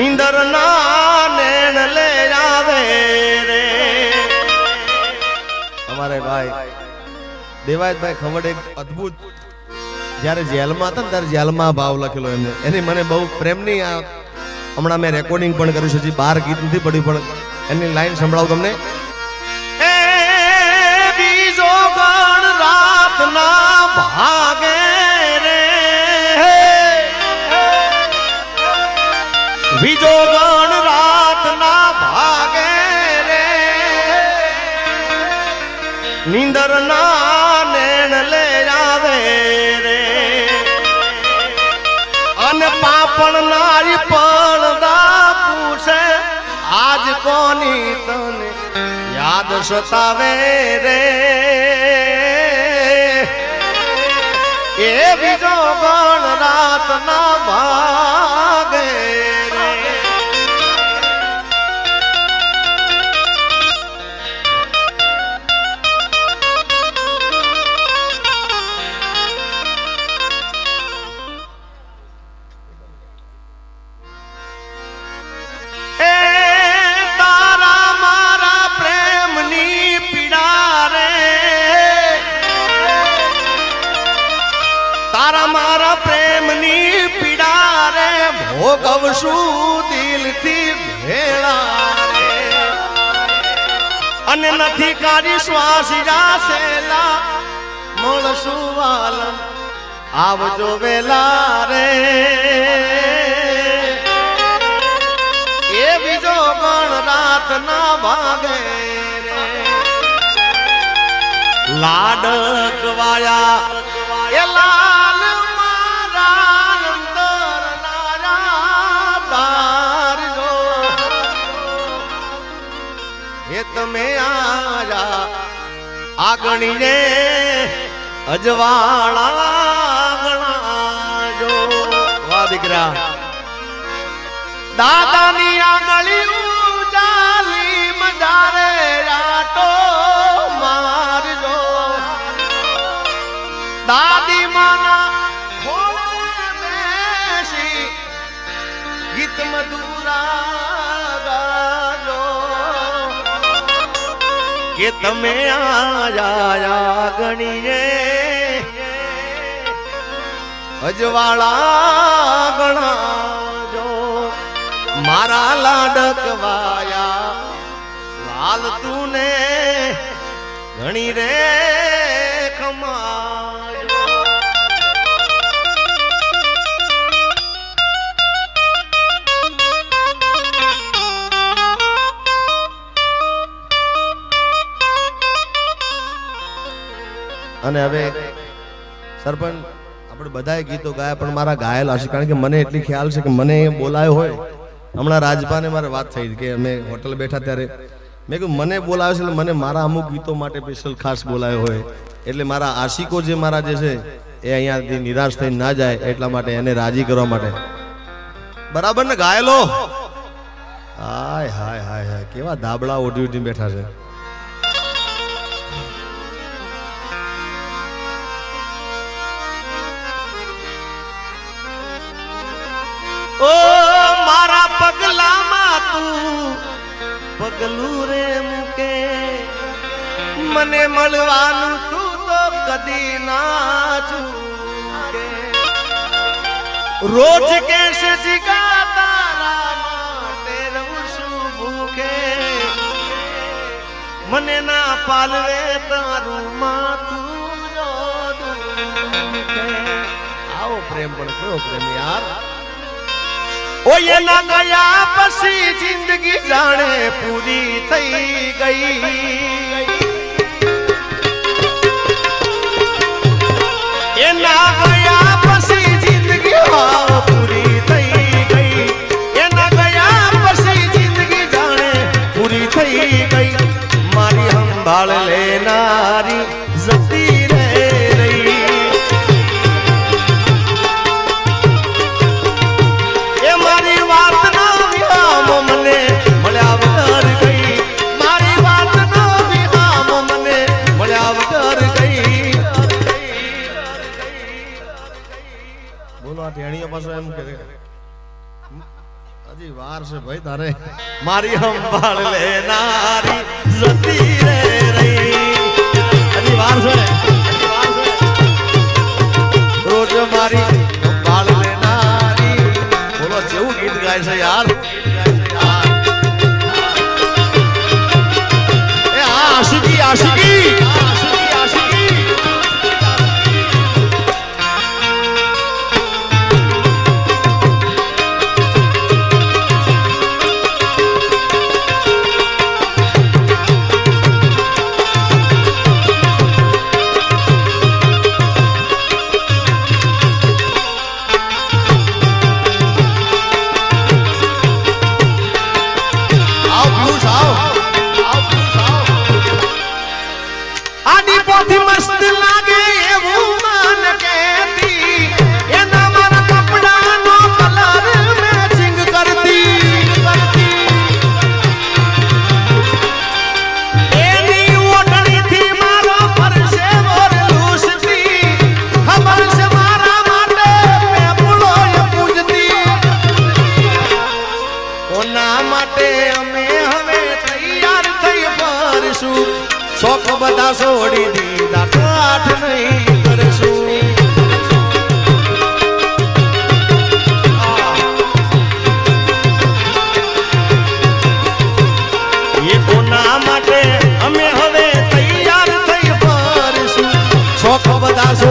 નીંદર ના નેણ લે આવે રે. અમારે ભાઈ, દેવાયતભાઈ ખવડ એક અદ્ભુત, જ્યારે જેલમાં હતા ને ત્યારે જેલમાં ભાવ લખેલો એમને. એની મને બહુ પ્રેમની આ, હમણાં મેં રેકોર્ડિંગ પણ કર્યું છે, હજી બાર ગીત નથી પડ્યું પણ એની લાઈન સંભળાવું તમને. એ બીજો ગણ રાતના ભાગે બીજો ગણ રાતના ભાગે રે. નીંદર ના નેણ લે આવે રે. અને પાપણ નારી પણ દા પૂછે, આજ કોની તને યાદ સતાવે રે? એ બીજો ગણ રાત ના ભાગે પ્રેમની પીડા રે ભોગવશું દિલથી ભેળા અને નથી કાઢી શ્વાસ જાસેલા મળશું વાલમ આવજો વેલા રે એ બીજો ગણ રાત ના ભાગે લાડક વાયા એ લાલ આગણીને અજવાળા ગણાજો વાહ દીકરા. દાદાની આંગળી ઉજાલી મજારે આટો મારજો. દાદી માના ખોળે બેસી ગીત મધુરા કે તમે આયા ગણીએ અજવાળા ગણાજો. મારા લાડકવાયા લાલ તું ને ઘણી રે ખમાયો અને હવે સરપંચ, આપણે બધાએ ગીતો ગાયા, પણ મારા ગાયેલા છે કારણ કે મને એટલી ખ્યાલ છે કે મને બોલાયો હોય. હમણાં રાજપાને મારે વાત થઈ કે અમે હોટલ બેઠા ત્યારે. મેં કહ્યું મને બોલાવ્યો છે એટલે મને મારા અમુક ગીતો માટે સ્પેશિયલ ખાસ બોલાયો હોય. એટલે મારા આશિકો જે મારા જે છે, એ અહીંયાથી નિરાશ થઈ ના જાય, એટલા માટે એને રાજી કરવા માટે. બરાબર ને ગાયેલો હાય હાય હાય હાય. કેવા દાબડા ઓઢી ઉઠી બેઠા છે. પગલું રે મૂકે. મને મળવાનું તું તો કદી ના છૂકે રોજ કેશ જીગા તારા માટે રહું છું ભૂખે. મને ના પાલવે તારું માથું આવો પ્રેમ પણ કયો પ્રેમ યાર? ઓ એના ગયા પછી જિંદગી જાણે પૂરી થઈ ગઈ. એના ગયા વાર છે ભાઈ તારે. મારી હંભાળ લે નારી જતી રે.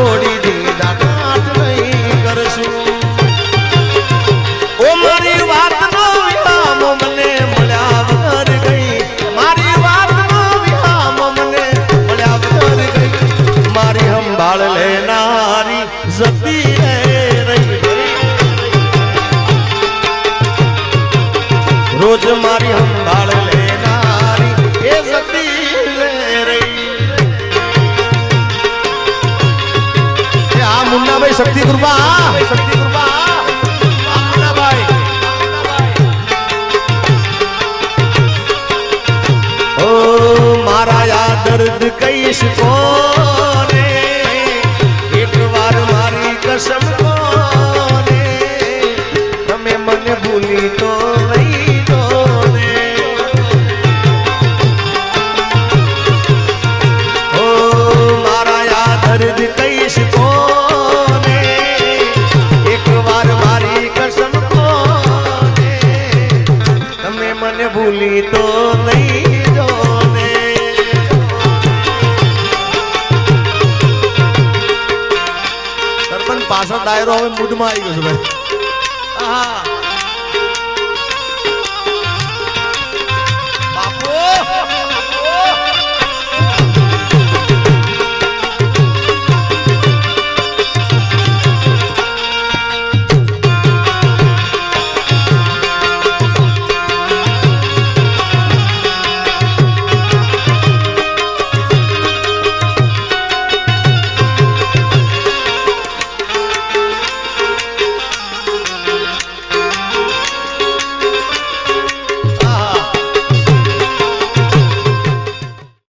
छोड़ी देना કિસકો રે એકવાર મારી કસમ કોને? તમે મને ભૂલી તો નહીં દો રે ઓ મારા યાદ ભૂલી તો નહીં પાછો ડાયરો હવે મૂડમાં આવી ગયો છે ભાઈ. હા.